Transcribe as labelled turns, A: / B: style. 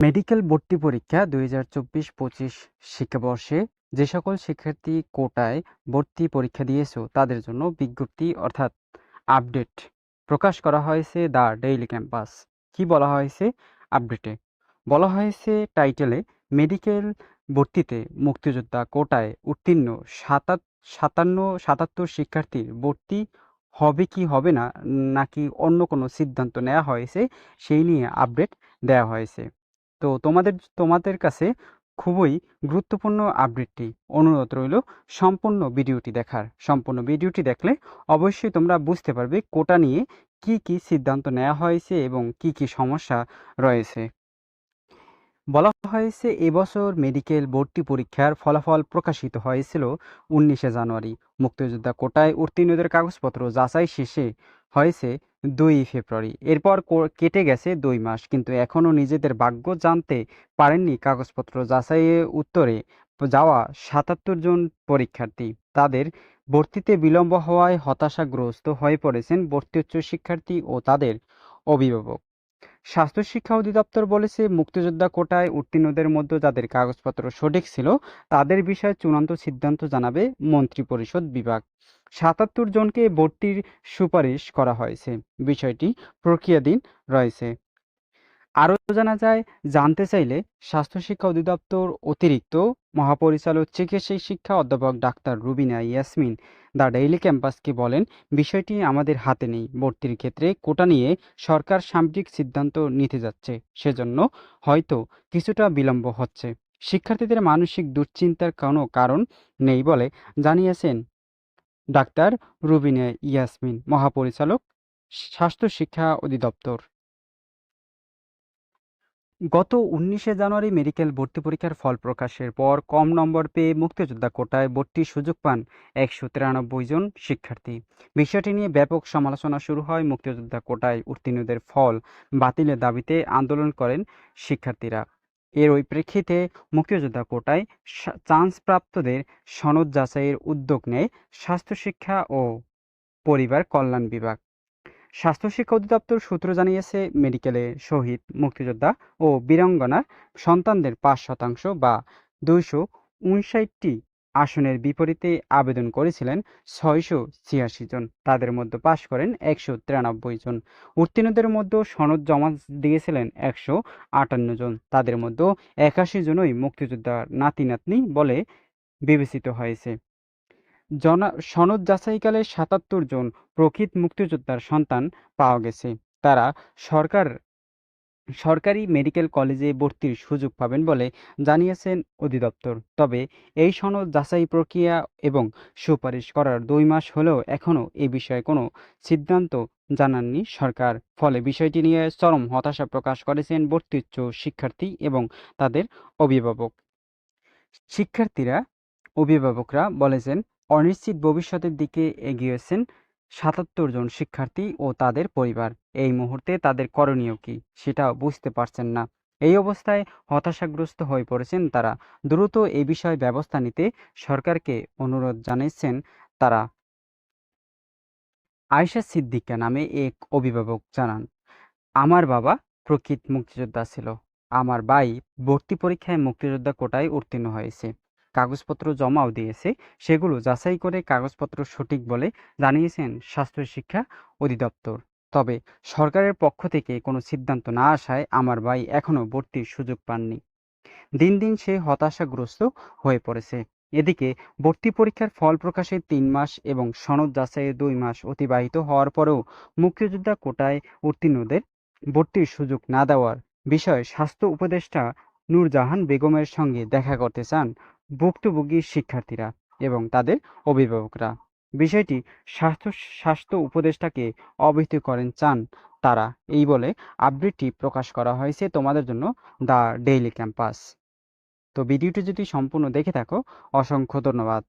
A: Medical ভর্তি পরীক্ষা দুই হাজার চব্বিশ পঁচিশ শিক্ষাবর্ষে যে সকল শিক্ষার্থী কোটায় ভর্তি পরীক্ষা দিয়েছ, তাদের জন্য বিজ্ঞপ্তি অর্থাৎ আপডেট প্রকাশ করা হয়েছে দ্য ডেইলি ক্যাম্পাস। কি বলা হয়েছে আপডেটে? বলা হয়েছে টাইটেলে মেডিকেল ভর্তিতে মুক্তিযোদ্ধা কোটায় উত্তীর্ণ সাতাত, সাতান্ন, সাতাত্তর শিক্ষার্থীর ভর্তি হবে কি হবে না, নাকি অন্য কোনো সিদ্ধান্ত নেওয়া হয়েছে, সেই নিয়ে আপডেট দেওয়া হয়েছে। তো তোমাদের তোমাদের কাছে খুবই গুরুত্বপূর্ণ আপডেটটি অনুরোধ রইল সম্পূর্ণ ভিডিওটি দেখার। সম্পূর্ণ ভিডিওটি দেখলে অবশ্যই তোমরা বুঝতে পারবে কোটা নিয়ে কি কি সিদ্ধান্ত নেওয়া হয়েছে এবং কি কি সমস্যা রয়েছে। বলা হয়েছে এবছর মেডিকেল ভর্তি পরীক্ষার ফলাফল প্রকাশিত হয়েছিল উনিশে জানুয়ারি। মুক্তিযোদ্ধা কোটায় উত্তীর্ণদের কাগজপত্র যাচাই শেষে হয়েছে দুই ফেব্রুয়ারি। এরপর কেটে গেছে দুই মাস, কিন্তু এখনও নিজেদের ভাগ্য জানতে পারেননি কাগজপত্র যাচাইয়ে উত্তরে যাওয়া সাতাত্তর জন পরীক্ষার্থী। তাদের ভর্তিতে বিলম্ব হওয়ায় হতাশাগ্রস্ত হয়ে পড়েছেন ভর্তি উচ্চ শিক্ষার্থী ও তাদের অভিভাবক। স্বাস্থ্য শিক্ষা অধিদপ্তর বলেছে, মুক্তিযোদ্ধা কোটায় উত্তীর্ণদের মধ্যে যাদের কাগজপত্র সঠিক ছিল, তাদের বিষয়ে চূড়ান্ত সিদ্ধান্ত জানাবে মন্ত্রিপরিষদ বিভাগ। সাতাত্তর জনকে ভর্তির সুপারিশ করা হয়েছে। বিষয়টি প্রক্রিয়াধীন রয়েছে। আরও জানা যায়, জানতে চাইলে স্বাস্থ্য শিক্ষা অধিদপ্তর অতিরিক্ত মহাপরিচালক চিকিৎসা শিক্ষা অধ্যাপক doctor Rubina Yasmin the Daily ক্যাম্পাসকে বলেন, বিষয়টি আমাদের হাতে নেই। ভর্তির ক্ষেত্রে কোটা নিয়ে সরকার সামগ্রিক সিদ্ধান্ত নিতে যাচ্ছে। সেজন্য হয়তো কিছুটা বিলম্ব হচ্ছে। শিক্ষার্থীদের মানসিক দুশ্চিন্তার কোনো কারণ নেই বলে জানিয়েছেন ডাক্তার রুবিনে ইয়াসমিন, মহাপরিচালক, স্বাস্থ্য শিক্ষা অধিদপ্তর। গত উনিশে জানুয়ারি মেডিকেল ভর্তি পরীক্ষার ফল প্রকাশের পর কম নম্বর পেয়ে মুক্তিযোদ্ধা কোটায় ভর্তির সুযোগ পান একশো তিরানব্বই জন শিক্ষার্থী। বিষয়টি নিয়ে ব্যাপক সমালোচনা শুরু হয় মুক্তিযোদ্ধা কোটায় উত্তীর্ণদের ফল বাতিলের দাবিতে আন্দোলন করেন শিক্ষার্থীরা। এর ওই প্রেক্ষিতে মুক্তিযোদ্ধা কোটায় চান্সপ্রাপ্তদের সনদ যাচাইয়ের উদ্যোগ নেয় স্বাস্থ্য শিক্ষা ও পরিবার কল্যাণ বিভাগ। স্বাস্থ্য শিক্ষা অধিদপ্তর সূত্র জানিয়েছে, মেডিকেলে শহীদ মুক্তিযোদ্ধা ও বীরাঙ্গনার সন্তানদের পাঁচ শতাংশ বা দুইশো উনষাটটি আসনের বিপরীতে আবেদন করেছিলেন ছয়শো ছিয়াশি জন। তাদের মধ্যে পাশ করেন একশো তিরানব্বই জন। উত্তীর্ণদের মধ্যে সনদ জমা দিয়েছিলেন একশো আটান্ন জন। তাদের মধ্যে একাশি জনই মুক্তিযোদ্ধার নাতি নাতনি বলে বিবেচিত হয়েছে। জনা সনদ যাচাইকালে সাতাত্তর জন প্রকৃত মুক্তিযোদ্ধার সন্তান পাওয়া গেছে। তারা সরকার সরকারি মেডিকেল কলেজে ভর্তির সুযোগ পাবেন বলে জানিয়েছেন অধিদপ্তর। তবে এই সনদ যাচাই প্রক্রিয়া এবং সুপারিশ করার দুই মাস হলেও এখনও এ বিষয়ে কোনো সিদ্ধান্ত জানাননি সরকার। ফলে বিষয়টি নিয়ে চরম হতাশা প্রকাশ করেছেন ভর্তি উচ্চ শিক্ষার্থী এবং তাদের অভিভাবক। শিক্ষার্থীরা, অভিভাবকরা বলেছেন, অনিশ্চিত ভবিষ্যতের দিকে এগিয়েছেন সাতাত্তর জন শিক্ষার্থী ও তাদের পরিবার। এই মুহূর্তে তাদের করণীয় কি সেটাও বুঝতে পারছেন না। এই অবস্থায় হতাশাগ্রস্ত হয়ে পড়েছেন তারা। দ্রুত এই বিষয়ে ব্যবস্থা নিতে সরকারকে অনুরোধ জানিয়েছেন তারা। আয়েশা সিদ্দিকা নামে এক অভিভাবক জানান, আমার বাবা প্রকৃত মুক্তিযোদ্ধা ছিল। আমার ভাই ভর্তি পরীক্ষায় মুক্তিযোদ্ধা কোটায় উত্তীর্ণ হয়েছে। কাগজপত্র জমাও দিয়েছে। সেগুলো যাচাই করে কাগজপত্র সঠিক বলে জানিয়েছেন স্বাস্থ্য শিক্ষা অধিদপ্তর। তবে সরকারের পক্ষ থেকে কোনো সিদ্ধান্ত না আসায় আমার ভাই এখনও ভর্তির সুযোগ পাননি। দিন দিন সে হতাশাগ্রস্ত হয়ে পড়েছে। এদিকে ভর্তি পরীক্ষার ফল প্রকাশের তিন মাস এবং সনদ যাচাইয়ের দুই মাস অতিবাহিত হওয়ার পরেও মুক্তিযোদ্ধা কোটায় উত্তীর্ণদের ভর্তির সুযোগ না দেওয়ার বিষয়ে স্বাস্থ্য উপদেষ্টা নূরজাহান বেগমের সঙ্গে দেখা করতে চান ভুক্তভোগী শিক্ষার্থীরা এবং তাদের অভিভাবকরা। বিষয়টি স্বাস্থ্য স্বাস্থ্য উপদেষ্টাকে অবহিত করেন চান তারা। এই বলে আপডেটটি প্রকাশ করা হয়েছে তোমাদের জন্য দ্য ডেইলি ক্যাম্পাস। তো ভিডিওটি যদি সম্পূর্ণ দেখে থাকো, অসংখ্য ধন্যবাদ।